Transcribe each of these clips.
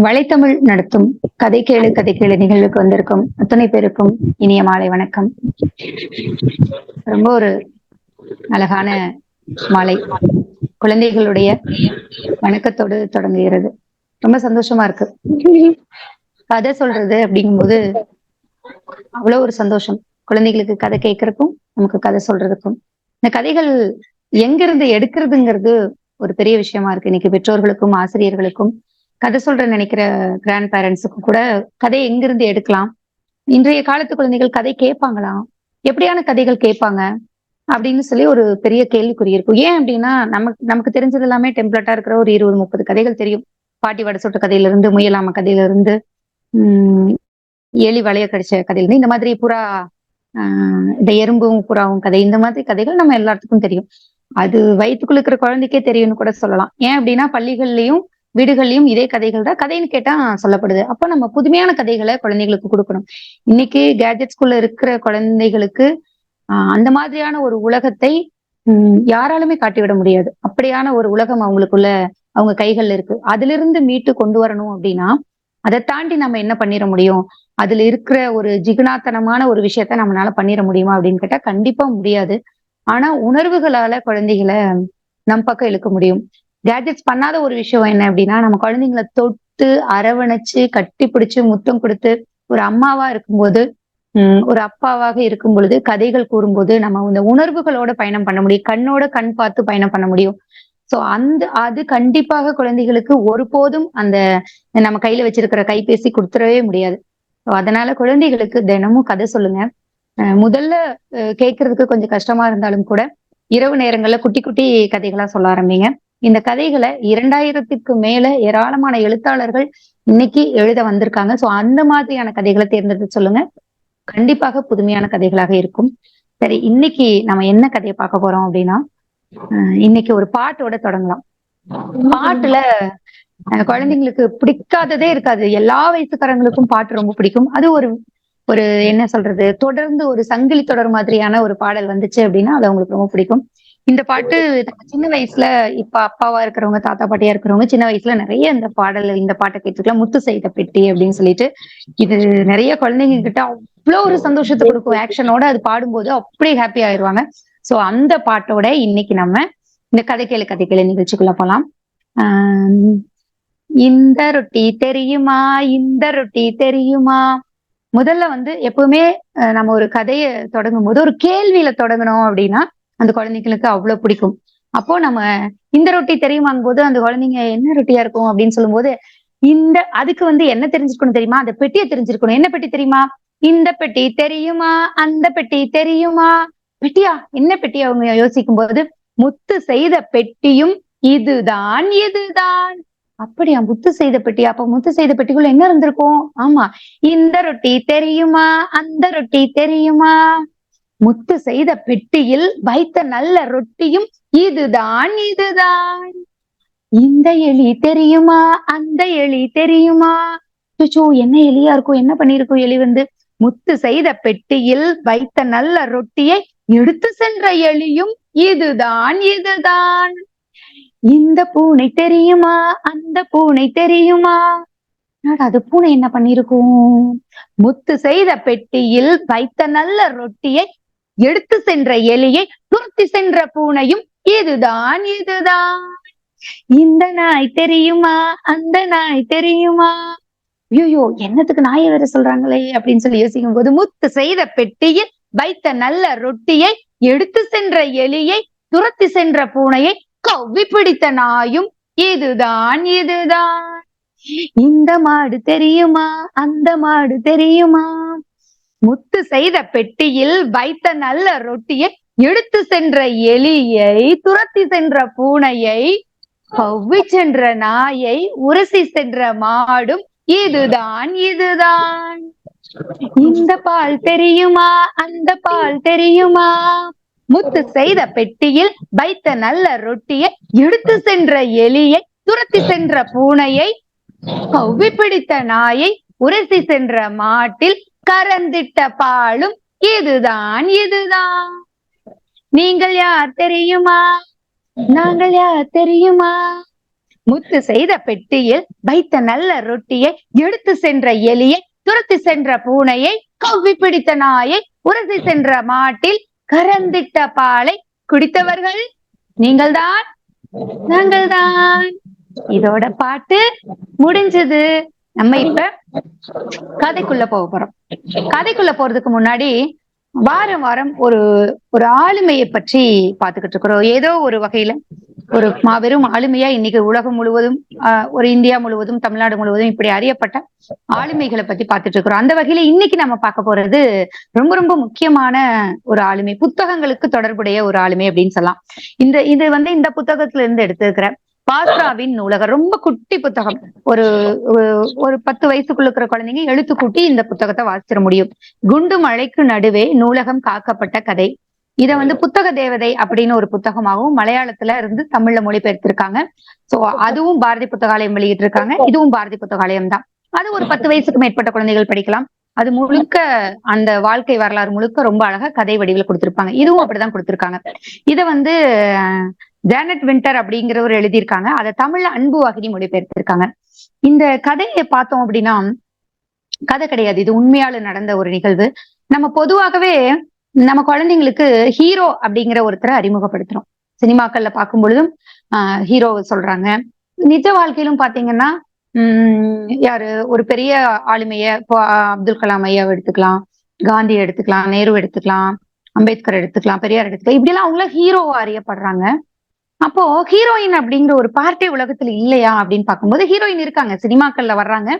வலைத்தமிழ் நடத்தும் கதை கேளு கதை கேளு நிகழ்வுக்கு வந்திருக்கும் அத்தனை பேருக்கும் இனிய மாலை வணக்கம். ரொம்ப ஒரு அழகான மாலை. குழந்தைகளுடைய வணக்கத்தோடு தொடங்குகிறது. ரொம்ப சந்தோஷமா இருக்கு. கதை சொல்றது அப்படிங்கும்போது அவ்வளவு ஒரு சந்தோஷம். குழந்தைகளுக்கு கதை கேட்கறதுக்கும் நமக்கு கதை சொல்றதுக்கும். இந்த கதைகள் எங்கிருந்து எடுக்கிறதுங்கிறது ஒரு பெரிய விஷயமா இருக்கு. இன்னைக்கு பெற்றோர்களுக்கும் ஆசிரியர்களுக்கும் கதை சொல்ற நினைக்கிற கிராண்ட் பேரண்ட்ஸுக்கு கூட கதை எங்கிருந்து எடுக்கலாம்? இன்றைய காலத்து குழந்தைகள் கதை கேட்பாங்களா? எப்படியான கதைகள் கேட்பாங்க? அப்படின்னு சொல்லி ஒரு பெரிய கேள்விக்குறி இருக்கும் ஏன் அப்படின்னா நமக்கு நமக்கு தெரிஞ்சது எல்லாமே டெம்ப்ளேட்டா இருக்கிற ஒரு இருபது முப்பது கதைகள் தெரியும். பாட்டி வடை சுட்ட கதையில இருந்து முயலாம கதையில இருந்து உம் எலி வளைய கடிச்ச கதையில இருந்து இந்த மாதிரி புறா ஆஹ் இந்த எறும்பும் புறாவும் கதை இந்த மாதிரி கதைகள் நம்ம எல்லாத்துக்கும் தெரியும். அது வயிற்றுக்குள்ள இருக்கிற குழந்தைக்கே தெரியும்னு கூட சொல்லலாம். ஏன் அப்படின்னா பள்ளிகள்லயும் வீடுகள்லயும் இதே கதைகள் தான் கதைன்னு கேட்டா சொல்லப்படுது. அப்போ நம்ம புதுமையான கதைகளை குழந்தைகளுக்கு கொடுக்கணும். இன்னைக்கு கேஜெட்ஸ்குள்ள இருக்கிற குழந்தைகளுக்கு ஆஹ் அந்த மாதிரியான ஒரு உலகத்தை உம் யாராலுமே காட்டிவிட முடியாது. அப்படியான ஒரு உலகம் அவங்களுக்குள்ள அவங்க கைகள்ல இருக்கு. அதுல இருந்து மீட்டு கொண்டு வரணும் அப்படின்னா அதை தாண்டி நம்ம என்ன பண்ணிட முடியும்? அதுல இருக்கிற ஒரு ஜிகுணாத்தனமான ஒரு விஷயத்த நம்மளால பண்ணிட முடியுமா அப்படின்னு கேட்டா கண்டிப்பா முடியாது. ஆனா உணர்வுகளால குழந்தைகளை நம் பக்கம் இழுக்க முடியும். கேஜெட்ஸ் பண்ணாத ஒரு விஷயம் என்ன அப்படின்னா நம்ம குழந்தைங்களை தொட்டு அரவணைச்சு கட்டி பிடிச்சு முத்தம் கொடுத்து ஒரு அம்மாவா இருக்கும்போது உம் ஒரு அப்பாவாக இருக்கும் பொழுது கதைகள் கூறும்போது நம்ம இந்த உணர்வுகளோட பயணம் பண்ண முடியும். கண்ணோட கண் பார்த்து பயணம் பண்ண முடியும். சோ அந்த அது கண்டிப்பாக குழந்தைகளுக்கு ஒருபோதும் அந்த நம்ம கையில வச்சிருக்கிற கைபேசி கொடுத்துடவே முடியாது. அதனால குழந்தைகளுக்கு தினமும் கதை சொல்லுங்க. முதல்ல கேட்கறதுக்கு கொஞ்சம் கஷ்டமா இருந்தாலும் கூட இரவு நேரங்கள்ல குட்டி குட்டி கதைகளா சொல்ல ஆரம்பிங்க. இந்த கதைகளை இரண்டாயிரத்துக்கு மேல ஏராளமான எழுத்தாளர்கள் இன்னைக்கு எழுத வந்திருக்காங்க. சோ அந்த மாதிரியான கதைகளை தேர்ந்தெடுத்து சொல்லுங்க. கண்டிப்பாக புதுமையான கதைகளாக இருக்கும். சரி இன்னைக்கு நம்ம என்ன கதையை பார்க்க போறோம் அப்படின்னா இன்னைக்கு ஒரு பாட்டோட தொடங்கலாம். பாட்டுல குழந்தைங்களுக்கு பிடிக்காததே இருக்காது. எல்லா வயசுக்காரங்களுக்கும் பாட்டு ரொம்ப பிடிக்கும். அது ஒரு ஒரு என்ன சொல்றது தொடர்ந்து ஒரு சங்கிலி தொடர் மாதிரியான ஒரு பாடல் வந்துச்சு அப்படின்னா அது அவங்களுக்கு ரொம்ப பிடிக்கும். இந்த பாட்டு சின்ன வயசுல இப்ப அப்பாவா இருக்கிறவங்க தாத்தா பாட்டியா இருக்கிறவங்க சின்ன வயசுல நிறைய இந்த பாடல் இந்த பாட்டை கேட்டுக்கலாம் முத்து செய்த பெட்டி அப்படின்னு சொல்லிட்டு. இது நிறைய குழந்தைங்க கிட்ட அவ்வளோ ஒரு சந்தோஷத்தை கொடுக்கும். ஆக்ஷனோட அது பாடும்போது அப்படியே ஹாப்பி ஆயிடுவாங்க சோ அந்த பாட்டோட இன்னைக்கு நம்ம இந்த கதைக்கேளு கதைக்கேளு நிகழ்ச்சிக்குள்ள போலாம். ஆஹ் இந்த ரொட்டி தெரியுமா? இந்த ரொட்டி தெரியுமா? முதல்ல வந்து எப்பவுமே நம்ம ஒரு கதையை தொடங்கும் போது ஒரு கேள்வியில தொடங்கணும் அப்படின்னா அந்த குழந்தைங்களுக்கு அவ்வளவு பிடிக்கும். அப்போ நம்ம இந்த ரொட்டி தெரியுமாங்க போது அந்த குழந்தைங்க என்ன ரொட்டியா இருக்கும் அப்படின்னு சொல்லும் போது இந்த அதுக்கு வந்து என்ன தெரிஞ்சிருக்கணும் தெரியுமா? அந்த பெட்டியை தெரிஞ்சிருக்கணும். என்ன பெட்டி தெரியுமா? இந்த பெட்டி தெரியுமா? அந்த பெட்டி தெரியுமா? பெட்டியா? என்ன பெட்டி அவங்க யோசிக்கும் போது முத்து செய்த பெட்டியும் இதுதான் இதுதான். அப்படியா? முத்து செய்த பெட்டி அப்ப முத்து செய்த பெட்டிக்குள்ள என்ன இருந்திருக்கும்? ஆமா. இந்த ரொட்டி தெரியுமா? அந்த ரொட்டி தெரியுமா? முத்து செய்த பெட்டியில் வைத்த நல்ல ரொட்டியும் இதுதான் இதுதான். இந்த எலி தெரியுமா? அந்த எலி தெரியுமா? சுச்சோ என்ன எலியா இருக்கும் என்ன பண்ணிருக்கும் எலி வந்து? முத்து செய்த பெட்டியில் வைத்த நல்ல ரொட்டியை எடுத்து சென்ற எலியும் இதுதான் இதுதான். இந்த பூனை தெரியுமா? அந்த பூனை தெரியுமா? அது பூனை என்ன பண்ணிருக்கும் முத்து செய்த பெட்டியில் வைத்த நல்ல ரொட்டியை எடுத்து சென்ற எலியை துரத்தி சென்ற பூனையும் இதுதான் இதுதான். இந்த நாய் தெரியுமா? அந்த நாய் தெரியுமா? ஐயோ என்னத்துக்கு நாயை வேற சொல்றாங்களே அப்படின்னு சொல்லி யோசிக்கும் போது முத்து செய்த பெட்டியில் வைத்த நல்ல ரொட்டியை எடுத்து சென்ற எலியை துரத்தி சென்ற பூனையை கவ்வி பிடித்த நாயும் இதுதான் இதுதான். இந்த மாடு தெரியுமா? அந்த மாடு தெரியுமா? முத்து செய்த பெட்டியில் வைத்த நல்ல ரொட்டியை எடுத்து சென்ற எலியை துரத்தி சென்ற பூனையை பவ்வி சென்ற நாயை உரசி சென்ற மாடும் இதுதான் இதுதான். இந்த பால் தெரியுமா? அந்த பால் தெரியுமா? முத்து செய்த பெட்டியில் வைத்த நல்ல ரொட்டியை எடுத்து சென்ற எலியை துரத்தி சென்ற பூனையை கவ்வி பிடித்த நாயை உரசி சென்ற மாட்டில் கறந்திட்ட பாலும் இதுதான் இதுதான். நீங்கள் யார் தெரியுமா? நாங்கள் யார் தெரியுமா? முத்து செய்த பெட்டியில் வைத்த நல்ல ரொட்டியை எடுத்து சென்ற எலியை துரத்தி சென்ற பூனையை கவ்வி பிடித்த நாயை உரசி சென்ற மாட்டில் கறந்திட்ட பாலை குடித்தவர்கள் நீங்கள்தான். நாங்கள்தான். இதோட பாட்டு முடிஞ்சது. நம்ம இப்ப கதைக்குள்ள போக போறோம். கதைக்குள்ள போறதுக்கு முன்னாடி வாரம் வாரம் ஒரு ஒரு ஆளுமையை பற்றி பாத்துக்கிட்டு இருக்கிறோம். ஏதோ ஒரு வகையில ஒரு மாபெரும் ஆளுமையா இன்னைக்கு உலகம் முழுவதும் ஆஹ் ஒரு இந்தியா முழுவதும் தமிழ்நாடு முழுவதும் இப்படி அறியப்பட்ட ஆளுமைகளை பத்தி பார்த்துட்டு இருக்கிறோம். அந்த வகையில இன்னைக்கு நம்ம பார்க்க போறது ரொம்ப ரொம்ப முக்கியமான ஒரு ஆளுமை புத்தகங்களுக்கு தொடர்புடைய ஒரு ஆளுமை அப்படின்னு சொல்லலாம். இந்த இது வந்து இந்த புத்தகத்துல இருந்து எடுத்திருக்கிறேன் பாஸ்ராவின் நூலகம் ரொம்ப குட்டி புத்தகம். ஒரு ஒரு- பத்து வயசுக்குள்ள இருக்கிற குழந்தைங்க எழுத்து கூட்டி இந்த புத்தகத்தை வாசிச்சிட முடியும். குண்டு மழைக்கு நடுவே நூலகம் காக்கப்பட்ட கதை. இத வந்து புத்தக தேவதை அப்படின்னு ஒரு புத்தகமாகவும் மலையாளத்துல இருந்து தமிழ்ல மொழிபெயர்த்திருக்காங்க. சோ அதுவும் பாரதி புத்தகாலயம் வெளியிட்டு இருக்காங்க இதுவும் பாரதி புத்தகாலயம் தான். அது ஒரு பத்து வயசுக்கு மேற்பட்ட குழந்தைகள் படிக்கலாம். அது முழுக்க அந்த வாழ்க்கை வரலாறு முழுக்க ரொம்ப அழகா கதை வடிவில் கொடுத்திருப்பாங்க. இதுவும் அப்படிதான் கொடுத்திருக்காங்க. இத வந்து ஜானட் வின்டர் அப்படிங்கிறவர் எழுதியிருக்காங்க. அதை தமிழ்ல அன்பு வாகினி மொழிபெயர்த்திருக்காங்க. இந்த கதையை பார்த்தோம் அப்படின்னா கதை கிடையாது. இது உண்மையால நடந்த ஒரு நிகழ்வு. நம்ம பொதுவாகவே நம்ம குழந்தைங்களுக்கு ஹீரோ அப்படிங்கிற ஒருத்தரை அறிமுகப்படுத்துறோம். சினிமாக்கள்ல பார்க்கும் பொழுதும் ஆஹ் ஹீரோ சொல்றாங்க. நிஜ வாழ்க்கையிலும் பாத்தீங்கன்னா உம் யாரு ஒரு பெரிய ஆளுமைய அப்துல் கலாம் ஐயாவை எடுத்துக்கலாம் காந்தி எடுத்துக்கலாம் நேரு எடுத்துக்கலாம் அம்பேத்கர் எடுத்துக்கலாம் பெரியார் எடுத்துக்கலாம். இப்படி எல்லாம் அவங்கள ஹீரோவா அறியப்படுறாங்க. அப்போ ஹீரோயின் அப்படிங்கிற ஒரு பார்ட்டே உலகத்துல இல்லையா அப்படின்னு பார்க்கும்போது ஹீரோயின் இருக்காங்க சினிமாக்கள்ல வர்றாங்க.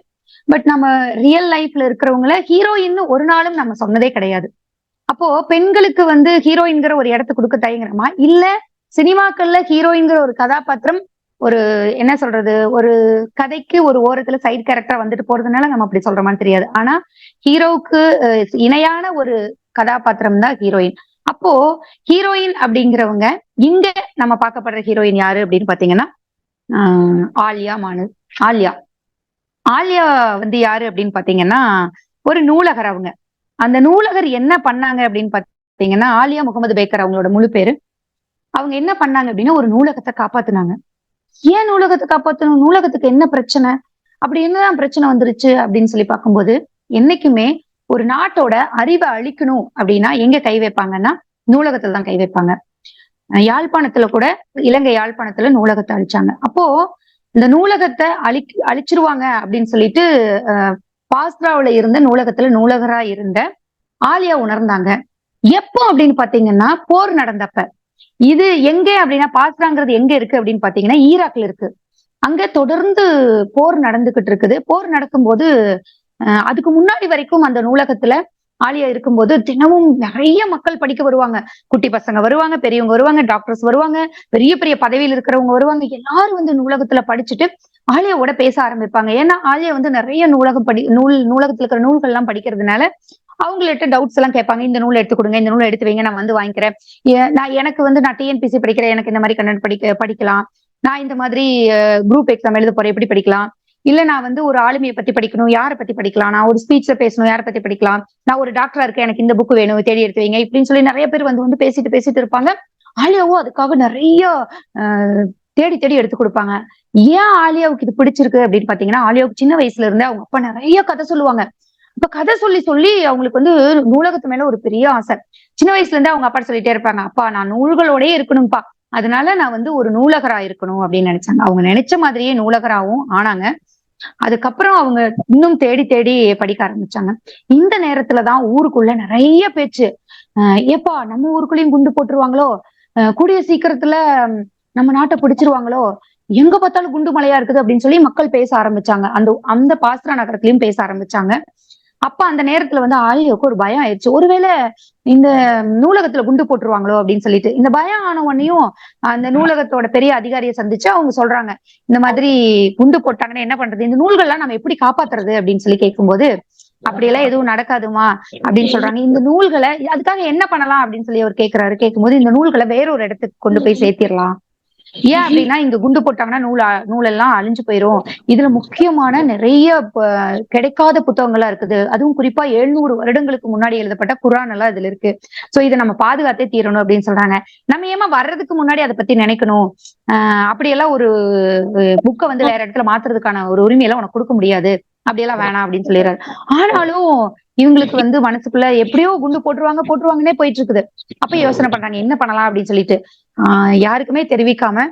பட் நம்ம ரியல் லைஃப்ல இருக்கிறவங்கள ஹீரோயின் ஒரு நாளும் நம்ம சொன்னதே கிடையாது. அப்போ பெண்களுக்கு வந்து ஹீரோயின்கிற ஒரு இடத்த கொடுக்க தயங்குறமா? இல்ல சினிமாக்கள்ல ஹீரோயின்கிற ஒரு கதாபாத்திரம் ஒரு என்ன சொல்றது ஒரு கதைக்கு ஒரு ஓரத்துல சைடு கேரக்டரா வந்துட்டு போறதுனால நம்ம அப்படி சொல்றோமான்னு தெரியாது. ஆனா ஹீரோவுக்கு இணையான ஒரு கதாபாத்திரம் தான் ஹீரோயின். அப்போ ஹீரோயின் அப்படிங்கிறவங்க இங்க நம்ம பார்க்கப்படுற ஹீரோயின் யாரு அப்படின்னு பாத்தீங்கன்னா ஆஹ் ஆலியா மானு. ஆலியா. ஆலியா வந்து யாரு அப்படின்னு பாத்தீங்கன்னா ஒரு நூலகர் அவங்க. அந்த நூலகர் என்ன பண்ணாங்க அப்படின்னு பாத்தீங்கன்னா ஆலியா முகமது பேக்கர் அவங்களோட முழு பேரு. அவங்க என்ன பண்ணாங்க அப்படின்னா ஒரு நூலகத்தை காப்பாத்துனாங்க. ஏன் நூலகத்தை காப்பாத்தணும்? நூலகத்துக்கு என்ன பிரச்சனை? அப்படி என்னதான் பிரச்சனை வந்துருச்சு அப்படின்னு சொல்லி பார்க்கும்போது என்னைக்குமே ஒரு நாட்டோட அறிவை அழிக்கணும் அப்படின்னா எங்க கை வைப்பாங்கன்னா நூலகத்துல தான் கை வைப்பாங்க. அஹ் யாழ்ப்பாணத்துல கூட இலங்கை யாழ்ப்பாணத்துல நூலகத்தை அழிச்சாங்க. அப்போ இந்த நூலகத்தை அழி அழிச்சிருவாங்க அப்படின்னு சொல்லிட்டு அஹ், பாஸ்ராவுல இருந்த நூலகத்துல நூலகரா இருந்த ஆலியா உணர்ந்தாங்க. எப்போ அப்படின்னு பாத்தீங்கன்னா போர் நடந்தப்ப. இது எங்க அப்படின்னா பாஸ்ராங்கிறது எங்க இருக்கு அப்படின்னு பாத்தீங்கன்னா ஈராக்ல இருக்கு. அங்க தொடர்ந்து போர் நடந்துகிட்டு இருக்குது. போர் நடக்கும்போது அதுக்கு முன்னாடி வரைக்கும் அந்த நூலகத்துல ஆலியா இருக்கும்போது தினமும் நிறைய மக்கள் படிக்க வருவாங்க. குட்டி பசங்க வருவாங்க பெரியவங்க வருவாங்க டாக்டர்ஸ் வருவாங்க பெரிய பெரிய பதவியில் இருக்கிறவங்க வருவாங்க. எல்லாரும் வந்து நூலகத்துல படிச்சுட்டு ஆலியாவோட பேச ஆரம்பிப்பாங்க. ஏன்னா ஆலியா வந்து நிறைய நூலகம் படி நூல் நூலகத்துல இருக்கிற நூல்கள் எல்லாம் படிக்கிறதுனால அவங்கள்ட்ட டவுட்ஸ் எல்லாம் கேட்பாங்க. இந்த நூல் எடுத்து கொடுங்க இந்த நூல் எடுத்து வைங்க நான் வந்து வாங்கிக்கிறேன். நான் எனக்கு வந்து நான் டிஎன்பிசி படிக்கிறேன் எனக்கு இந்த மாதிரி கண்டென்ட் படிக்க படிக்கலாம். நான் இந்த மாதிரி குரூப் எக்ஸாம் எழுத போறேன் எப்படி படிக்கலாம். இல்ல நான் வந்து ஒரு ஆளுமையை பத்தி படிக்கணும் யாரை பத்தி படிக்கலாம் நான் ஒரு ஸ்பீச்ல பேசணும் யாரை பத்தி படிக்கலாம் நான் ஒரு டாக்டரா இருக்கேன் எனக்கு இந்த புக் வேணும் தேடி எடுத்து வைங்க இப்படின்னு சொல்லி நிறைய பேர் வந்து வந்து பேசிட்டு பேசிட்டு இருப்பாங்க. ஆலியாவோ அதுக்காக நிறைய தேடி தேடி எடுத்து கொடுப்பாங்க. ஏன் ஆலியாவுக்கு இது பிடிச்சிருக்கு அப்படின்னு பாத்தீங்கன்னா ஆலியாவுக்கு சின்ன வயசுல இருந்து அவங்க அப்பா நிறைய கதை சொல்லுவாங்க. இப்ப கதை சொல்லி சொல்லி அவங்களுக்கு வந்து நூலகத்து மேல ஒரு பெரிய ஆசை. சின்ன வயசுல இருந்து அவங்க அப்பா சொல்லிட்டே இருப்பாங்க அப்பா நான் நூல்களோடயே இருக்கணும்ப்பா. அதனால நான் வந்து ஒரு நூலகரா இருக்கணும் அப்படின்னு நினைச்சாங்க. அவங்க நினைச்ச மாதிரியே நூலகராவும் ஆனாங்க. அதுக்கப்புறம் அவங்க இன்னும் தேடி தேடி படிக்க ஆரம்பிச்சாங்க. இந்த நேரத்துலதான் ஊருக்குள்ள நிறைய பேச்சு ஆஹ் ஏப்பா நம்ம ஊருக்குள்ளேயும் குண்டு போட்டுருவாங்களோ? கூடிய சீக்கிரத்துல நம்ம நாட்டை பிடிச்சிருவாங்களோ? எங்க பார்த்தாலும் குண்டு மலையா இருக்குது அப்படின்னு சொல்லி மக்கள் பேச ஆரம்பிச்சாங்க. அந்த அந்த பாஸ்ரா நகரத்திலயும் பேச ஆரம்பிச்சாங்க. அப்ப அந்த நேரத்துல வந்து ஆலியாவுக்கு ஒரு பயம் ஆயிடுச்சு. ஒருவேளை இந்த நூலகத்துல குண்டு போட்டுருவாங்களோ அப்படின்னு சொல்லிட்டு இந்த பயம் ஆன உடனேயும் அந்த நூலகத்தோட பெரிய அதிகாரியை சந்திச்சு அவங்க சொல்றாங்க இந்த மாதிரி குண்டு போட்டாங்கன்னா என்ன பண்றது? இந்த நூல்கள்லாம் நம்ம எப்படி காப்பாத்துறது அப்படின்னு சொல்லி கேட்கும்போது அப்படியெல்லாம் எதுவும் நடக்காதுமா அப்படின்னு சொல்றாங்க. இந்த நூல்களை அதுக்காக என்ன பண்ணலாம் அப்படின்னு சொல்லி அவர் கேட்கிறாரு கேட்கும்போது இந்த நூல்களை வேற ஒரு இடத்துக்கு கொண்டு போய் சேர்த்திடலாம். ஏன் அப்படின்னா இங்க குண்டு போட்டாங்கன்னா நூல் நூலெல்லாம் அழிஞ்சு போயிரும். இதுல முக்கியமான நிறைய கிடைக்காத புத்தகங்களா இருக்குது. அதுவும் குறிப்பா எழுநூறு வருடங்களுக்கு முன்னாடி எழுதப்பட்ட குரான் எல்லாம் இதுல இருக்கு. சோ இதை நம்ம பாதுகாத்தே தீரணும் அப்படின்னு சொல்றாங்க. நம்ம ஏமா வர்றதுக்கு முன்னாடி அதை பத்தி நினைக்கணும்? ஆஹ் அப்படியெல்லாம் ஒரு புக்கை வந்து வேற இடத்துல மாத்துறதுக்கான ஒரு உரிமையெல்லாம் உனக்கு கொடுக்க முடியாது. அப்படியெல்லாம் வேணாம் அப்படின்னு சொல்லிடுறாரு. ஆனாலும் இவங்களுக்கு வந்து மனசுக்குள்ள எப்படியோ குண்டு போட்டுருவாங்க போட்டுருவாங்கன்னே போயிட்டு இருக்குது அப்ப யோசனை பண்றாங்க என்ன பண்ணலாம் அப்படின்னு சொல்லிட்டு. ஆஹ் யாருக்குமே தெரிவிக்காம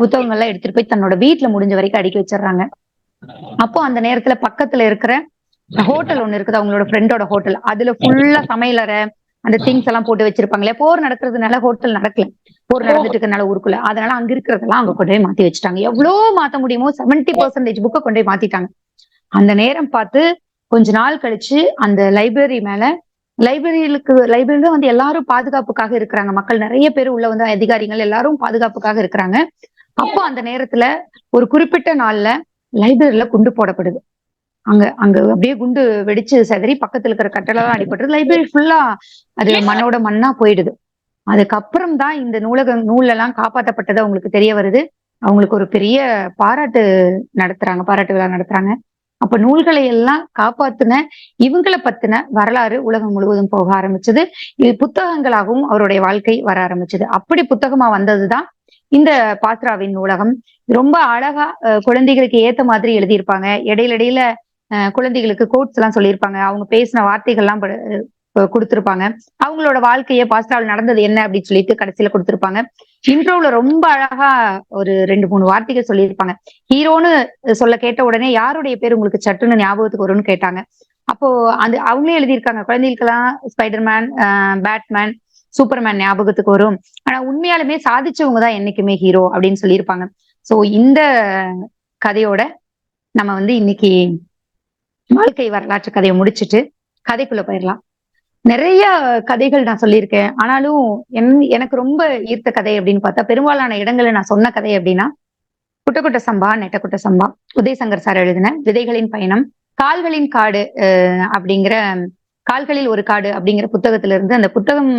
புத்தகங்கள்லாம் எடுத்துட்டு போய் தன்னோட வீட்டுல முடிஞ்ச வரைக்கும் அடுக்கி வச்சிடுறாங்க. அப்போ அந்த நேரத்துல பக்கத்துல இருக்கிற ஹோட்டல் ஒண்ணு இருக்குது அவங்களோட ஃப்ரெண்டோட ஹோட்டல். அதுல ஃபுல்லா சமையலறை அந்த திங்ஸ் எல்லாம் போட்டு வச்சிருப்பாங்களே போர் நடக்கிறதுனால ஹோட்டல் நடக்கல. போர் நடந்துட்டு இருக்கனால ஊருக்குள்ள. அதனால அங்க இருக்கிறதெல்லாம் அங்க கொண்டு போய் மாத்தி வச்சுட்டாங்க. எவ்வளவு மாத்த முடியுமோ செவன்டி பர்சன்டேஜ் புக்கை கொண்டு போய் மாத்திட்டாங்க. அந்த நேரம் பார்த்து கொஞ்ச நாள் கழிச்சு அந்த லைப்ரரி மேல லைப்ரரிகளுக்கு லைப்ரரியில வந்து எல்லாரும் பாதுகாப்புக்காக இருக்கிறாங்க. மக்கள் நிறைய பேர் உள்ள வந்து அதிகாரிகள் எல்லாரும் பாதுகாப்புக்காக இருக்கிறாங்க. அப்போ அந்த நேரத்துல ஒரு குறிப்பிட்ட நாள்ல லைப்ரரியில குண்டு போடப்படுது. அங்க அங்க அப்படியே குண்டு வெடிச்சு செதறி பக்கத்துல இருக்கிற கட்டளம் அடிபட்டுறது லைப்ரரி ஃபுல்லா அது மண்ணோட மண்ணா போயிடுது. அதுக்கப்புறம் தான் இந்த நூலக நூல் எல்லாம் காப்பாற்றப்பட்டது அவங்களுக்கு தெரிய வருது. அவங்களுக்கு ஒரு பெரிய பாராட்டு நடத்துறாங்க பாராட்டு விழா நடத்துறாங்க. அப்ப நூல்களை எல்லாம் காப்பாத்துன இவங்களை பத்தின வரலாறு உலகம் முழுவதும் போக ஆரம்பிச்சது. இது புத்தகங்களாகவும் அவருடைய வாழ்க்கை வர ஆரம்பிச்சது. அப்படி புத்தகமா வந்ததுதான் இந்த பாத்ராவின் நூலகம். ரொம்ப அழகா குழந்தைகளுக்கு ஏத்த மாதிரி எழுதியிருப்பாங்க. இடையில இடையில அஹ், குழந்தைகளுக்கு கோட்ஸ் எல்லாம் சொல்லியிருப்பாங்க. அவங்க பேசின வார்த்தைகள்லாம் பட- கொடுத்திருப்பாங்க. அவங்களோட வாழ்க்கைய பாஸ்டாவில் நடந்தது என்ன அப்படின்னு சொல்லிட்டு கடைசியில கொடுத்திருப்பாங்க. இன்ட்ரோல ரொம்ப அழகா ஒரு ரெண்டு மூணு வார்த்தைகள் சொல்லியிருப்பாங்க. ஹீரோன்னு சொல்ல கேட்ட உடனே யாருடைய பேர் உங்களுக்கு சட்டுன்னு ஞாபகத்துக்கு வரும்னு கேட்டாங்க. அப்போ அந்த அவங்களே எழுதியிருக்காங்க. குழந்தைகளுக்கெல்லாம் ஸ்பைடர்மேன் பேட்மேன் சூப்பர்மேன் ஞாபகத்துக்கு வரும். ஆனா உண்மையாலுமே சாதிச்சவங்க தான் என்னைக்குமே ஹீரோ அப்படின்னு சொல்லியிருப்பாங்க. சோ இந்த கதையோட நம்ம வந்து இன்னைக்கு வாழ்க்கை வரலாற்று கதையை முடிச்சிட்டு கதைக்குள்ள போயிடலாம். நிறைய கதைகள் நான் சொல்லியிருக்கேன். ஆனாலும் என் எனக்கு ரொம்ப ஈர்த்த கதை அப்படின்னு பார்த்தா பெரும்பாலான இடங்களில் நான் சொன்ன கதை அப்படின்னா குட்டக்குட்ட சம்பா நெட்டக்குட்ட சம்பா உதயசங்கர் சார் எழுதின விதைகளின் பயணம் கால்களின் காடு அஹ் அப்படிங்கிற கால்களில் ஒரு காடு அப்படிங்கிற புத்தகத்துல இருந்து அந்த புத்தகம்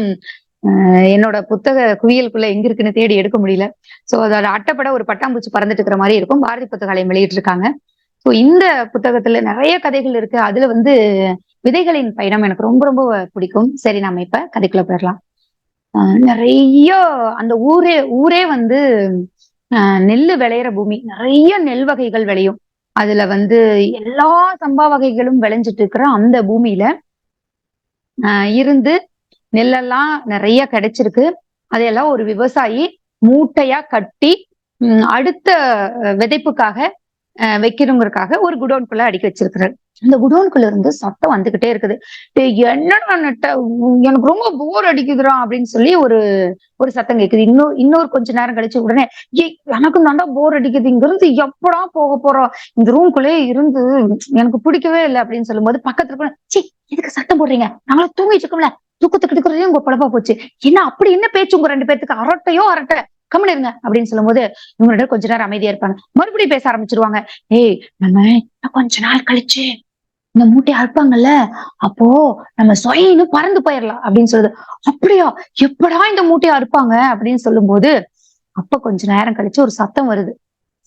என்னோட புத்தக குவியலுக்குள்ள எங்க இருக்குன்னு தேடி எடுக்க முடியல. சோ அதோட அட்டைப்பட ஒரு பட்டாம்பூச்சி பறந்துட்டு இருக்கிற மாதிரி இருக்கும். பாரதி புத்தகாலயம் வெளியிட்டு இருக்காங்க சோ இந்த புத்தகத்துல நிறைய கதைகள் இருக்கு. அதுல வந்து விதைகளின் பயணம் எனக்கு ரொம்ப ரொம்ப பிடிக்கும். சரி நம்ம இப்ப கதைக்குள்ள போயிடலாம். நிறைய அந்த ஊரே ஊரே வந்து அஹ் நெல்லு விளையிற பூமி. நிறைய நெல் வகைகள் விளையும். அதுல வந்து எல்லா சம்பா வகைகளும் விளைஞ்சிட்டு இருக்கிற அந்த பூமியில ஆஹ் இருந்து நெல்லெல்லாம் நிறைய கிடைச்சிருக்கு. அதையெல்லாம் ஒரு விவசாயி மூட்டையா கட்டி உம் அடுத்த விதைப்புக்காக அஹ், வைக்கணுங்கிறதுக்காக ஒரு குடோன்குள்ள அடுக்கி வச்சிருக்கிறார். அந்த குடோன்குள்ள இருந்து சத்தம் வந்துகிட்டே இருக்குது. என்னடா நட்ட? எனக்கு ரொம்ப போர் அடிக்குதுரா அப்படின்னு சொல்லி ஒரு ஒரு சத்தம் கேக்குது. இன்னொரு இன்னொரு கொஞ்ச நேரம் கழிச்சு உடனே ஏய் எனக்கு தாண்டா போர் அடிக்குது. இங்க இருந்து எப்படா போக போறோம் இந்த ரூம்குள்ளே இருந்து எனக்கு பிடிக்கவே இல்லை அப்படின்னு சொல்லும்போது பக்கத்துல கூட சி எதுக்கு சத்தம் போடுறீங்க? நாங்களும் தூங்கிட்டு இருக்கோம்ல. தூக்கத்துக்கு எடுக்கிறதே உங்க பழப்பா போச்சு. என்ன அப்படி என்ன பேச்சு உங்க ரெண்டு பேத்துக்கு? அரட்டையோ அரட்டை? கம்மல் இருங்க அப்படின்னு சொல்லும்போது இவங்க ரெண்டு கொஞ்ச நேரம் அமைதியா இருப்பாங்க. மறுபடியும் பேச ஆரம்பிச்சிருவாங்க. ஏய் நம்ம கொஞ்ச நாள் கழிச்சு இந்த மூட்டையை அறுப்பாங்கல்ல அப்போ நம்ம சொயின்னு பறந்து போயிடலாம் அப்படின்னு சொல்லுது. அப்படியா? எப்படா இந்த மூட்டையை அறுப்பாங்க அப்படின்னு சொல்லும் போது அப்ப கொஞ்ச நேரம் கழிச்சு ஒரு சத்தம் வருது.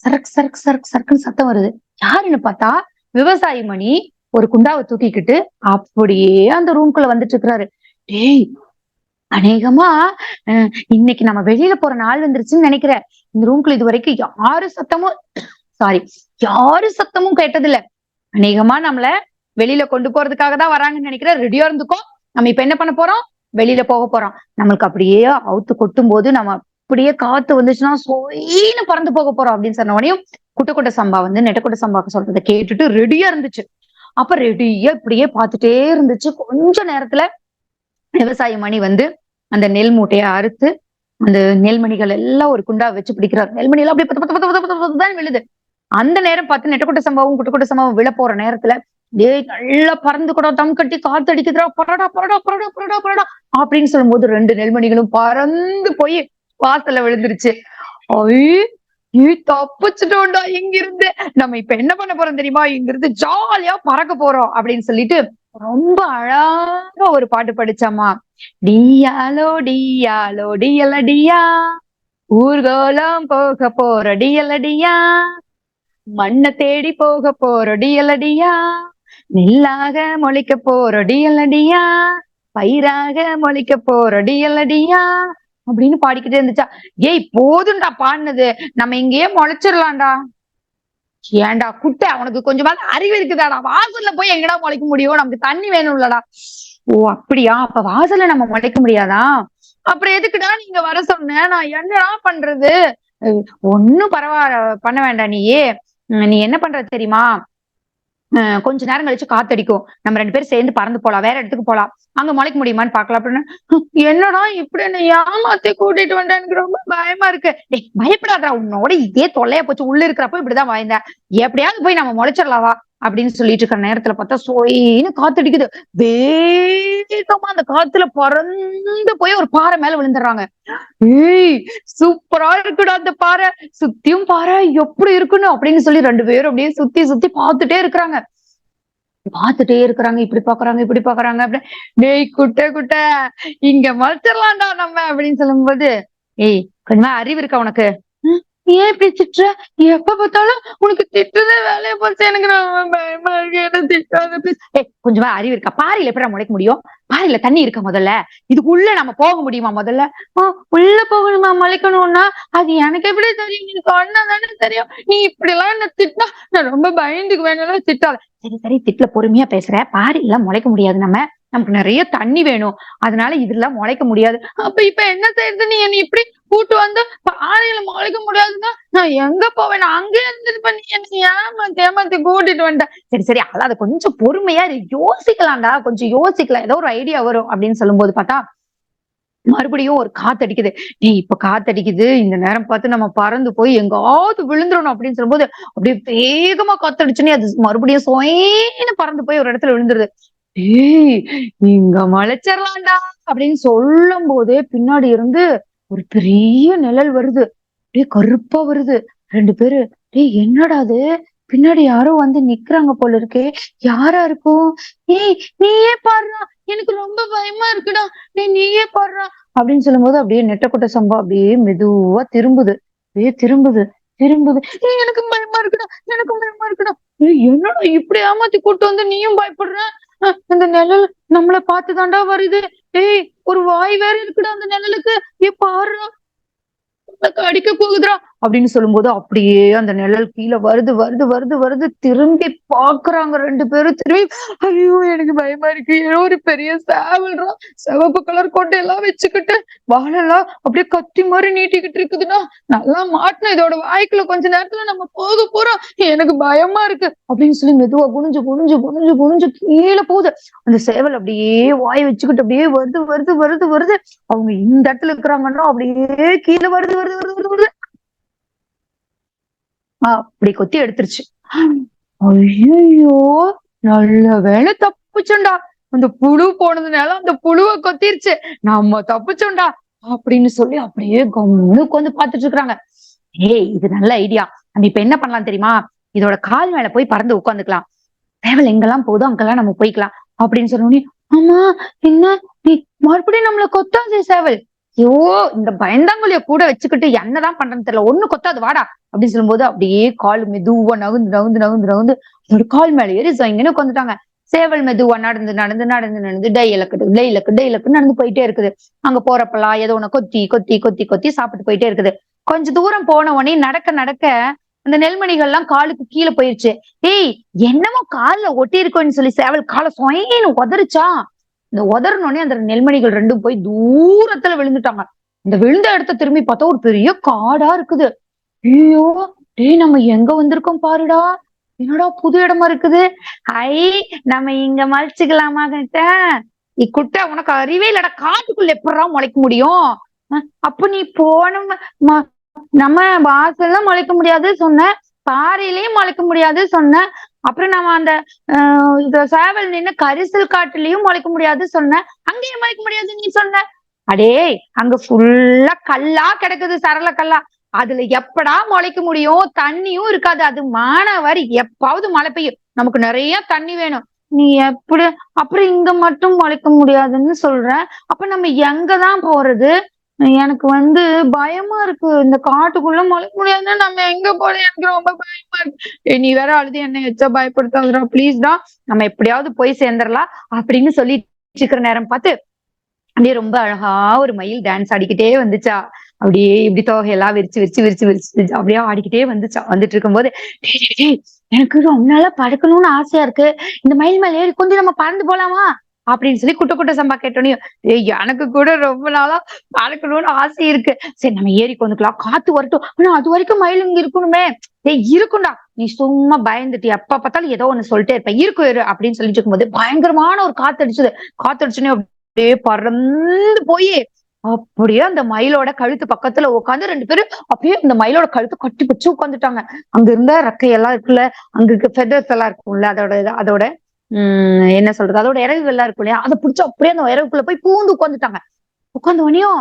சரக் சரக் சரக் சரக்குன்னு சத்தம் வருது. யாருன்னு பார்த்தா விவசாயி மணி ஒரு குண்டாவை தூக்கிக்கிட்டு அப்படியே அந்த ரூம்குள்ள வந்துட்டு இருக்கிறாரு. டேய் அநேகமா அஹ், இன்னைக்கு நம்ம வெளியில போற நாள் வந்துருச்சுன்னு நினைக்கிறேன். இந்த ரூம்குள்ள இது வரைக்கும் யாரு சத்தமும் சாரி யாரு சத்தமும் கேட்டதில்ல. அநேகமா நம்மள வெளியில கொண்டு போறதுக்காக தான் வராங்கன்னு நினைக்கிறேன். ரெடியா இருந்துக்கோ. நம்ம இப்ப என்ன பண்ண போறோம்? வெளியில போக போறோம். நம்மளுக்கு அப்படியே அவுத்து கொட்டும் போது நம்ம அப்படியே காத்து வந்துச்சுன்னா சொயின்னு பறந்து போக போறோம் அப்படின்னு சொன்ன உடனே குட்டக்குட்ட சம்பா வந்து நெட்டக்குட்ட சம்பாக்கு சொல்றதை கேட்டுட்டு ரெடியா இருந்துச்சு. அப்ப ரெடியா இப்படியே பார்த்துட்டே இருந்துச்சு. கொஞ்ச நேரத்துல விவசாய மணி வந்து அந்த நெல் மூட்டையை அறுத்து அந்த நெல்மணிகள் எல்லாம் ஒரு குண்டா வச்சு பிடிக்கிறார். நெல்மணி எல்லாம் அப்படியே பத்து பத்து பத்து பத்து பத்து தான் விழுது அந்த நேரம் பார்த்து நெட்டக்குட்ட சம்பவம் குட்டக்குட்ட சம்பவம் விழ போற நேரத்துல டேய் நல்லா பறந்து கூட தம் கட்டி காத்து அடிக்குதுடா பரடா பரடா பரடா பரடா பரடா அப்படின்னு சொல்லும்போது ரெண்டு நெல்மணிகளும் பறந்து போய் வாசல்ல விழுந்துருச்சு. ஐ நீ தப்பிச்சுட்டோம்டா இங்க இருந்து நம்ம இப்ப என்ன பண்ண போறோம் தெரியுமா? இங்க இருந்து ஜாலியா பறக்க போறோம் அப்படின்னு சொல்லிட்டு ரொம்ப அழகா ஒரு பாட்டு படிச்சாமா? டியாலோ டியாலோ டியலடியா ஊர்கோலம் போக போற டியலடியா மண்ணை தேடி போக போற டியலடியா நெல்லாக மொழிக்க போறடியல்லடியா பயிராக மொழிக்க போறடியல்லடியா அப்படின்னு பாடிக்கிட்டே இருந்துச்சா. ஏய் போதும்டா பாடினது. நம்ம இங்கேயே முளைச்சிடலாம்டா ஏன்டா குட்டை அவனுக்கு கொஞ்சமாவது அறிவு இருக்குதாடா. வாசல்ல போய் எங்கடா முளைக்க முடியும்? நமக்கு தண்ணி வேணும்லடா. ஓ அப்படியா? அப்ப வாசல்ல நம்ம முளைக்க முடியாதா? அப்புறம் எதுக்குடா நீங்க வர சொன்ன? நான் என்னடா பண்றது? ஒன்னும் ஒண்ணும் பரவாயில்ல பண்ண வேண்டாம் நீயே. நீ என்ன பண்ற தெரியுமா? கொஞ்ச நேரம் கழிச்சு காத்தடிக்கும். நம்ம ரெண்டு பேரும் சேர்ந்து பறந்து போலாம். வேற இடத்துக்கு போலாம். அங்க முளைக்க முடியுமான்னு பாக்கலாம் அப்படின்னு என்னடா இப்படி என்ன ஏமாத்தி கூட்டிட்டு வந்தேன் எனக்கு ரொம்ப பயமா இருக்கு. டேய் பயப்படாதா உன்னோட இதே தொல்லையா போச்சு. உள்ள இருக்கிறப்ப இப்படிதான் வாய்ந்தேன் எப்படியாவது போய் நம்ம முளைச்சிடலாவா அப்படின்னு சொல்லிட்டு இருக்கிற நேரத்துல பார்த்தா சொயின்னு காத்தடிக்குது. வேகமா அந்த காத்துல பறந்து போய் ஒரு பாறை மேல விழுந்துடுறாங்க. ஏய் சூப்பரா இருக்குடா அந்த பாறை. சுத்தியும் பாறை எப்படி இருக்குன்னு அப்படின்னு சொல்லி ரெண்டு பேரும் அப்படியே சுத்தி சுத்தி பார்த்துட்டே இருக்கிறாங்க. பார்த்துட்டே இருக்கிறாங்க இப்படி பாக்குறாங்க இப்படி பாக்குறாங்க அப்படி டேய் குட்டை குட்டை இங்க மறைச்சிடலாம்டா நம்ம அப்படின்னு சொல்லும்போது ஏய் கொஞ்சமா அறிவு இருக்கா உனக்கு? ஏன் இப்படி திட்டுற? எப்ப பார்த்தாலும் உனக்கு திட்டுறதே வேலையை போச்சு. எனக்கு பயமா இருக்கு. என்ன திட்டாத ஏய் கொஞ்சமா அறிவு இருக்கா? பாறையில எப்படி முளைக்க முடியும்? பாறையில தண்ணி இருக்க முதல்ல? இதுக்குள்ள நம்ம போக முடியுமா முதல்ல? ஆ, உள்ள போகணுமா? முளைக்கணும்னா? அது எனக்கு எப்படி தெரியும்? நீ சொன்னா தானே தெரியும். நீ இப்படி எல்லாம் என்ன திட்டா நான் ரொம்ப பயந்துக்கு வேணும் திட்டாத. சரி சரி திட்டுல பொறுமையா பேசுற பாறையில முளைக்க முடியாது நம்ம. நமக்கு நிறைய தண்ணி வேணும். அதனால இதெல்லாம் முளைக்க முடியாது. அப்ப இப்ப என்ன செய்யறது நீ? என்னை இப்படி கூட்டு வந்து பாறையில முளைக்க முடியாதுன்னா நான் எங்க போவேன்? நான் அங்கே இருந்துட்டு பண்ணி என்ன ஏமாத்தி ஏமாத்தி கூட்டிட்டு வந்துட்டேன் சரி சரி. அல்லாத கொஞ்சம் பொறுமையா யோசிக்கலாம்டா. கொஞ்சம் யோசிக்கலாம். ஏதோ ஒரு ஐடியா வரும் அப்படின்னு சொல்லும்போது பார்த்தா மறுபடியும் ஒரு காத்தடிக்குது. நீ இப்ப காத்தடிக்குது. இந்த நேரம் பார்த்து நம்ம பறந்து போய் எங்காவது விழுந்துடணும் அப்படின்னு சொல்லும்போது அப்படியே வேகமா காத்தடிச்சுனே அது மறுபடியும் சொயின்னு பறந்து போய் ஒரு இடத்துல விழுந்துருது. ஏய் இங்க மலைச்சிடலாம்டா அப்படின்னு சொல்லும் போதே பின்னாடி இருந்து ஒரு பெரிய நிழல் வருது. அப்படியே கருப்பா வருது. ரெண்டு பேரு டேய் என்னடா அது? பின்னாடி யாரோ வந்து நிக்கிறாங்க போல இருக்கே. யாரா இருக்கும்? ஏய் நீயே பாடுறா எனக்கு ரொம்ப பயமா இருக்குடா. நீ நீயே பாடுறா அப்படின்னு சொல்லும் போது அப்படியே நெட்டக்குட்ட சம்பா அப்படியே மெதுவா திரும்புது. அப்படியே திரும்புது. திரும்புது. ஏய் எனக்கு பயமா இருக்குடா. எனக்கு பயமா இருக்குடா. ஏய் என்னடா இப்படி ஏமாத்தி கூட்டு வந்து நீயும் பயப்படுற? இந்த நிழல் நம்மள பார்த்துதான்டா வருது. ஏய் ஒரு வாய் வேற இருக்குடா அந்த நிழலுக்கு. ஏ பாருடா. அடிக்க போகுதுடா. அப்படின்னு சொல்லும்போது அப்படியே அந்த நிழல் கீழே வருது வருது வருது வருது. திரும்பி பாக்குறாங்க ரெண்டு பேரும். திரும்பி ஐயோ எனக்கு பயமா இருக்கு. ஏதோ ஒரு பெரிய சேவல்ரா சிவப்பு கலர் கொண்டு எல்லாம் வச்சுக்கிட்டு வாழலாம் அப்படியே கத்தி மாதிரி நீட்டிக்கிட்டு இருக்குதுன்னா நல்லா மாட்டினோம் இதோட வாய்க்குள்ள கொஞ்ச நேரத்துல நம்ம போக போறோம். எனக்கு பயமா இருக்கு அப்படின்னு சொல்லி மெதுவா குனிஞ்சு குனிஞ்சு குனிஞ்சு குனிஞ்சு கீழே போகுது. அந்த சேவல் அப்படியே வாய் வச்சுக்கிட்டு அப்படியே வருது வருது வருது வருது. அவங்க இந்த இடத்துல இருக்கிறாங்கன்னா அப்படியே கீழே வருது வருது வருது வருது வருது. அப்படி கொத்தி எடுத்துருச்சு. ஐயோ நல்ல வேலை தப்பிச்சோண்டா. அந்த புழு போனதுனால அந்த புழுவை கொத்திருச்சு. நம்ம தப்பிச்சோண்டா அப்படின்னு சொல்லி அப்படியே கம்முன்னு உட்காந்து பாத்துட்டு இருக்காங்க. ஏய் இது நல்ல ஐடியா. நம்ம இப்ப என்ன பண்ணலாம் தெரியுமா? இதோட கால் மேல போய் பறந்து உட்காந்துக்கலாம் சேவல் எங்கெல்லாம் போதும் அங்கெல்லாம் நம்ம போய்க்கலாம் அப்படின்னு சொன்னோடனே ஆமா என்ன? நீ மறுபடியும் நம்மள கொத்தாது சேவல். ஐயோ இந்த பயந்தாங்குழிய கூட வச்சுக்கிட்டு என்னதான் பண்றேன்னு தெரியல. ஒண்ணு கொத்தாது வாடா அப்படின்னு சொல்லும்போது அப்படியே கால் மெதுவா நகுந்து நகுந்து நகுந்து நகுந்து ஒரு கால் மேல ஏறி இங்கன்னு உட்காந்துட்டாங்க சேவல் மெதுவா நடந்து நடந்து நடந்து நடந்து டை இலக்கு டை இலக்கு டை இலக்கு நடந்து போயிட்டே இருக்குது. அங்க போறப்பெல்லாம் ஏதோ ஒண்ணு கொத்தி கொத்தி கொத்தி கொத்தி சாப்பிட்டு போயிட்டே இருக்குது. கொஞ்ச தூரம் போன உடனே நடக்க நடக்க அந்த நெல்மணிகள் எல்லாம் காலுக்கு கீழே போயிருச்சு. ஏய் என்னமோ கால்ல ஒட்டி இருக்கோன்னு சொல்லி சேவல் காலை சொயின்னு உதறிச்சா? இந்த உதறனோடனே அந்த நெல்மணிகள் ரெண்டும் போய் தூரத்துல விழுந்துட்டாங்க. இந்த விழுந்த இடத்த திரும்பி பார்த்தா ஒரு பெரிய காடா இருக்குது. ஐயோ டேய் நம்ம எங்க வந்திருக்கோம் பாருடா. என்னடா புது இடமா இருக்குது? ஐ நம்ம இங்க மலிச்சுக்கலாமா கிட்ட இக்குட்ட உனக்கு அறிவே இல்லடா. காட்டுக்குள்ள எப்படா முளைக்க முடியும்? அப்ப நீ போன நம்ம வாசல்ல முளைக்க முடியாது சொன்ன. பாறையிலயும் முளைக்க முடியாது சொன்ன. அப்புறம் நம்ம அந்த ஆஹ் இந்த சேவல் நின்னு கரிசல் காட்டுலயும் முளைக்க முடியாது சொன்ன அங்கேயும் முளைக்க முடியாது நீ சொன்ன. அடே அங்க ஃபுல்லா கல்லா கிடக்குது சரள கல்லா. அதுல எப்படா முளைக்க முடியும்? தண்ணியும் இருக்காது. அது மானாவாரி எப்பாவது மழை பெய்யும். நமக்கு நிறைய தண்ணி வேணும். நீ எப்படி அப்புறம் இங்க மட்டும் முளைக்க முடியாதுன்னு சொல்ற. அப்ப நம்ம எங்கதான் போறது? எனக்கு வந்து பயமா இருக்கு. இந்த காட்டுக்குள்ள முளைக்க முடியாதுன்னா நம்ம எங்க போறது? எனக்கு ரொம்ப பயமா இருக்கு. நீ வேற அழுது. என்ன எச்சா பயப்படுத்தாதுடா. ப்ளீஸ் தான் நம்ம எப்படியாவது போய் சேர்ந்துடலாம் அப்படின்னு சொல்லிட்டு இருக்கிற நேரம் பார்த்து அப்படியே ரொம்ப அழகா ஒரு மயில் டான்ஸ் ஆடிக்கிட்டே வந்துச்சா. அப்படியே இப்படி தொகையெல்லாம் விரிச்சு விரிச்சு விரிச்சு விரிச்சு அப்படியே ஆடிக்கிட்டே வந்துச்சா. வந்துட்டு இருக்கும்போது "டேய், டேய், எனக்கு ரொம்ப நாளா பறக்கணும்னு ஆசையா இருக்கு. இந்த மயில் மேல ஏறி கொஞ்சம் நம்ம பறந்து போலாமா? அப்படின்னு சொல்லி குட்ட குட்ட சம்பா கேட்டோன்னே ஏய் எனக்கு கூட ரொம்ப நாளா பழக்கணும்னு ஆசை இருக்கு. சரி நம்ம ஏறி கொண்டுக்கலாம் காத்து வரட்டும். ஆனா அது வரைக்கும் மயில் இங்க இருக்கணுமே. ஏய் இருக்கும்டா. நீ சும்மா பயந்துட்டு. எப்ப பார்த்தாலும் ஏதோ ஒண்ணு சொல்லிட்டே இருப்ப. இருக்கும் இரு அப்படின்னு சொல்லிட்டு இருக்கும்போது பயங்கரமான ஒரு காத்து அடிச்சது காத்து அடிச்சுனே அப்படியே பறந்து போய் அப்படியே அந்த மயிலோட கழுத்து பக்கத்துல உட்காந்து ரெண்டு பேரும் அப்படியே அந்த மயிலோட கழுத்து கட்டி பிடிச்சு உட்காந்துட்டாங்க அங்க இருந்த ரெக்கையெல்லாம் இருக்குல்ல அங்க இருக்க ஃபெதர்ஸ் எல்லாம் இருக்கும்ல அதோட அதோட உம் என்ன சொல்றது? அதோட இறகுகள் எல்லாம் இருக்கும் இல்லையா? அதை பிடிச்சா அப்படியே அந்த இறகுக்குள்ள போய் பூந்து உட்காந்துட்டாங்க உட்காந்து உடனேயும்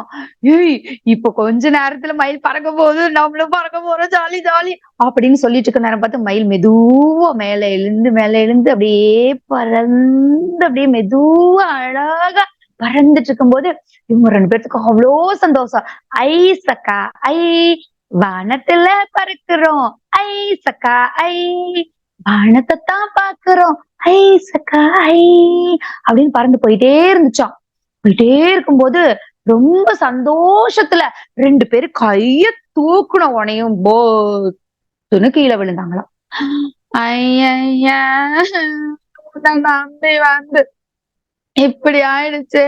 ஏய் இப்ப கொஞ்ச நேரத்துல மயில் பறக்க போகுது நம்மளும் பறக்க போறோம் ஜாலி ஜாலி அப்படின்னு சொல்லிட்டு இருக்க நேரம் பார்த்து மயில் மெதுவா மேல எழுந்து மேல எழுந்து அப்படியே பறந்து அப்படியே மெதுவா அழகா பறந்துட்டு இருக்கும்போது இவங்க ரெண்டு பேர்த்துக்கும் அவ்வளோ சந்தோஷம். ஐ சக்கா ஐ வானத்துல பறக்குறோம். ஐ சக்கா ஐ வானத்தை தான் பாக்குறோம் ஐ சக்கா ஹை அப்படின்னு பறந்து போயிட்டே இருந்துச்சான் போயிட்டே இருக்கும்போது ரொம்ப சந்தோஷத்துல ரெண்டு பேரும் கைய தூக்குன உனையும் போத்துன்னு கீழே விழுந்தாங்களாம் ஐயா தம்பி வந்து இப்படி ஆயிடுச்சு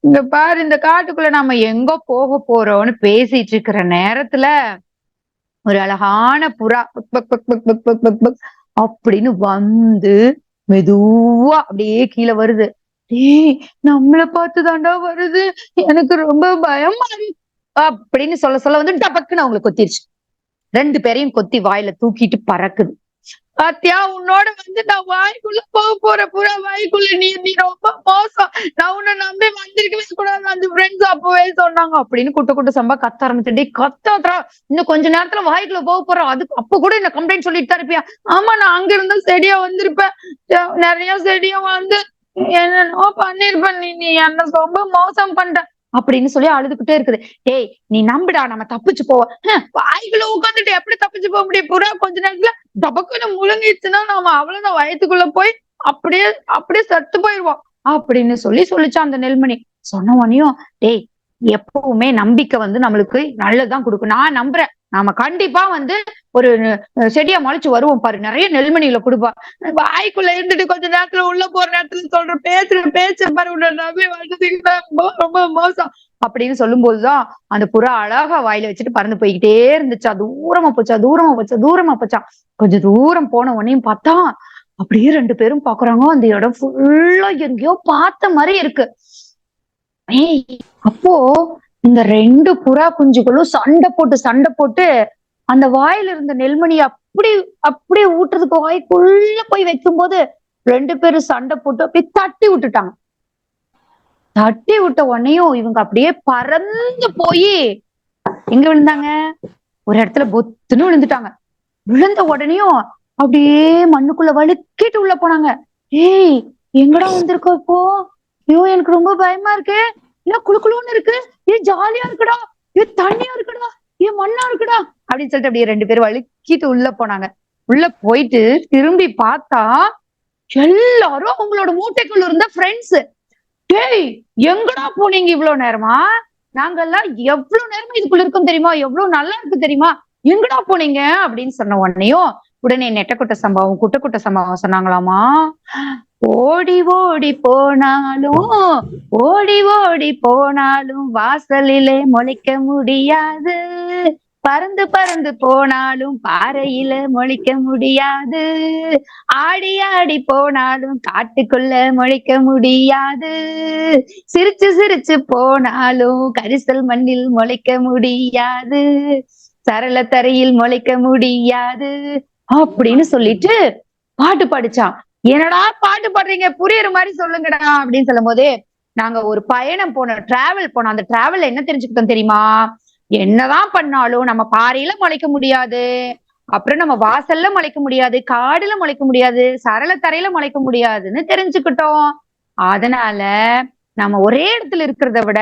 இங்க பாரு இந்த காட்டுக்குள்ள நாம எங்க போக போறோம்னு பேசிட்டு இருக்கிற நேரத்துல ஒரு அழகான புறா அப்படின்னு வந்து மெதுவா அப்படியே கீழே வருது. ஏய் நம்மள பார்த்துதாண்டா வருது. எனக்கு ரொம்ப பயமா அப்படின்னு சொல்ல சொல்ல வந்து டபக்குன்னு அவங்களை கொத்திருச்சு. ரெண்டு பேரையும் கொத்தி வாயில தூக்கிட்டு பறக்குது. பாத்தியா உன்னோட வந்து நான் வாய்க்குள்ள போக போற புற வாய்க்குள்ள நீ நீ ரொம்ப மோசம். நான் உன்னை நம்பி வந்திருக்கவே கூடாது அந்த ஃப்ரெண்ட்ஸ் அப்பவே சொன்னாங்க. அப்படின்னு குட்ட குட்ட சம்பா கத்த ஆரம்பிச்சுட்டு கத்தாத்ரா இன்னும் கொஞ்ச நேரத்துல வாய்க்குள்ள போக போறோம் அதுக்கு அப்ப கூட என்ன கம்ப்ளைண்ட் சொல்லிட்டு தான் இருப்பியா? ஆமா நான் அங்க இருந்தா செடியா வந்திருப்பேன். நிறைய செடியா வந்து என்னென்னோ பண்ணிருப்பேன். நீ நீ என்ன ரொம்ப மோசம் பண்ற. அப்படின்னு சொல்லி அழுதுகிட்டே இருக்குது. ஏய் நீ நம்புடா நம்ம தப்பிச்சு போவோம். ஹம், வாய்க்குள்ள உட்காந்துட்டு எப்படி தப்பிச்சு போக முடியும்? புறா கொஞ்ச நேரத்துல டபக்குன்னு முழுங்கிடுச்சுன்னா நாம அவ்வளவுதான் வயத்துக்குள்ள போய் அப்படியே அப்படியே செத்து போயிடுவோம் அப்படின்னு சொல்லி சொல்லிச்சான் அந்த நெல்மணி. சொன்ன உடனேயும் டேய் எப்பவுமே நம்பிக்கை வந்து நம்மளுக்கு நல்லதுதான் கொடுக்கும். நான் நம்புறேன். நாம கண்டிப்பா வந்து ஒரு செடியா முளைச்சு வருவோம் பாரு. நிறைய நெல்மணியில கொடுப்பா. வாய்க்குள்ள இருந்துட்டு கொஞ்ச நேரத்துல உள்ள போற நேரத்துல சொல்ற பேசுற பேச்ச பாரு உன்னை நம்பி ரொம்ப ரொம்ப மோசம். அப்படின்னு சொல்லும் போதுதான் அந்த புறா அழகா வாயில வச்சுட்டு பறந்து போய்கிட்டே இருந்துச்சா. தூரமா போச்சா தூரமா போச்சா தூரமா போச்சா. கொஞ்சம் தூரம் போன உடனேயும் பார்த்தா அப்படியே ரெண்டு பேரும் பாக்குறாங்க. அந்த இடம் ஃபுல்லா எங்கேயோ பார்த்த மாதிரி இருக்கு. ஏய் அப்போ இந்த ரெண்டு புறா குஞ்சுகளும் சண்டை போட்டு சண்டை போட்டு அந்த வாயில இருந்த நெல்மணி அப்படி அப்படியே ஊட்டுறதுக்கு வாய்க்குள்ள போய் வைக்கும்போது ரெண்டு பேரும் சண்டை போட்டு அப்படியே தட்டி விட்டுட்டாங்க. தட்டி விட்ட உடனேயும் இவங்க அப்படியே பறந்து போய் எங்க விழுந்தாங்க? ஒரு இடத்துல பொத்துன்னு விழுந்துட்டாங்க. விழுந்த உடனேயும் அப்படியே மண்ணுக்குள்ள வழுக்கிட்டு உள்ள போனாங்க. ஏய் எங்கடா வந்திருக்கோம் இப்போ? ஐயோ எனக்கு ரொம்ப பயமா இருக்கு. ஏன் குளு குளுன்னு இருக்கு? ஏன் ஜாலியா இருக்குடா. ஏன் தண்ணியா இருக்குடா. ஏன் மண்ணா இருக்குடா. அப்படின்னு சொல்லிட்டு அப்படியே ரெண்டு பேரும் வழுக்கிட்டு உள்ள போனாங்க. உள்ள போயிட்டு திரும்பி பார்த்தா எல்லாரும் அவங்களோட மூட்டைக்குள்ள இருந்த ஃப்ரெண்ட்ஸ் டேய் எங்கடா போனீங்க இவ்வளவு நேரமா? நாங்கெல்லாம் எவ்வளவு நேரமா இதுக்குள்ள இருக்கும் தெரியுமா? எவ்வளவு நல்லா இருக்கு தெரியுமா? எங்கடா போனீங்க? அப்படின்னு சொன்ன உடனேயும் உடனே நெட்டக்குட்ட சம்பவம் குட்டக்குட்ட சம்பவம் சொன்னாங்களாமா? ஓடி ஓடி போனாலும் ஓடி ஓடி போனாலும் வாசலிலே முளைக்க முடியாது. பறந்து பறந்து போனாலும் பாறையில முளைக்க முடியாது. ஆடி ஆடி போனாலும் காட்டுக்குள்ள முளைக்க முடியாது. சிரிச்சு சிரிச்சு போனாலும் கரிசல் மண்ணில் முளைக்க முடியாது. சரள தரையில் முளைக்க முடியாது. அப்படின்னு சொல்லிட்டு பாட்டு பாடிச்சான். என்னடா பாட்டு பாடுறீங்க? புரியுற மாதிரி சொல்லுங்கடா அப்படின்னு சொல்லும் போது நாங்க ஒரு பயணம் போனோம். டிராவல் போனோம். அந்த டிராவல்ல என்ன தெரிஞ்சுக்கிட்டோம் தெரியுமா? என்னதான் பண்ணாலும் நம்ம பாறையில முளைக்க முடியாது. அப்புறம் நம்ம வாசல்ல முளைக்க முடியாது. காடுல முளைக்க முடியாது. சரள தரையில முளைக்க முடியாதுன்னு தெரிஞ்சுக்கிட்டோம். அதனால நம்ம ஒரே இடத்துல இருக்கிறத விட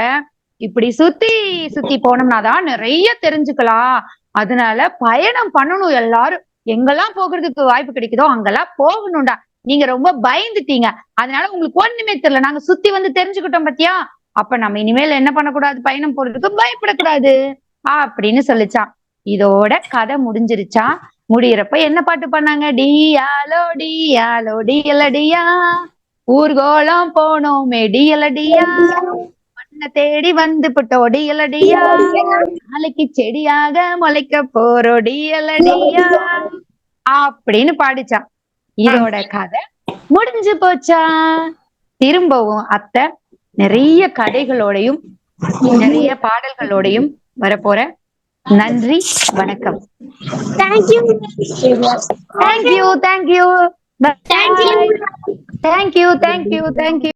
இப்படி சுத்தி சுத்தி போனோம்னா தான் நிறைய தெரிஞ்சுக்கலாம். அதனால பயணம் பண்ணணும் எல்லாரும். எங்கெல்லாம் போகிறதுக்கு வாய்ப்பு கிடைக்குதோ அங்கெல்லாம் போகணும்டா. நீங்க ரொம்ப பயந்துட்டீங்க. அதனால உங்களுக்கு ஒண்ணுமே தெரியல. நாங்க சுத்தி வந்து தெரிஞ்சுக்கிட்டோம் பாத்தியா? அப்ப நம்ம இனிமேல் என்ன பண்ணக்கூடாது? பயணம் போறதுக்கு பயப்படக்கூடாது. அப்படின்னு சொல்லிச்சான். இதோட கதை முடிஞ்சிருச்சா? முடியிறப்ப என்ன பாட்டு பண்ணாங்க டியாலோ டியாலோ டியலடியா. ஊர்கோலம் போனோமே டியலடியா. மண்ணை தேடி வந்து புட்டோ டியலடியா. நாளைக்கு செடியாக முளைக்க போறோ டியலடியா. அப்படின்னு பாடிச்சான். இதோட கதை முடிஞ்சு போச்சா? திரும்பவும் அத்தை நிறைய கதைகளோடையும் நிறைய பாடல்களோடையும் வரப்போற நன்றி வணக்கம். Thank you thank you thank you thank you thank you thank you thank you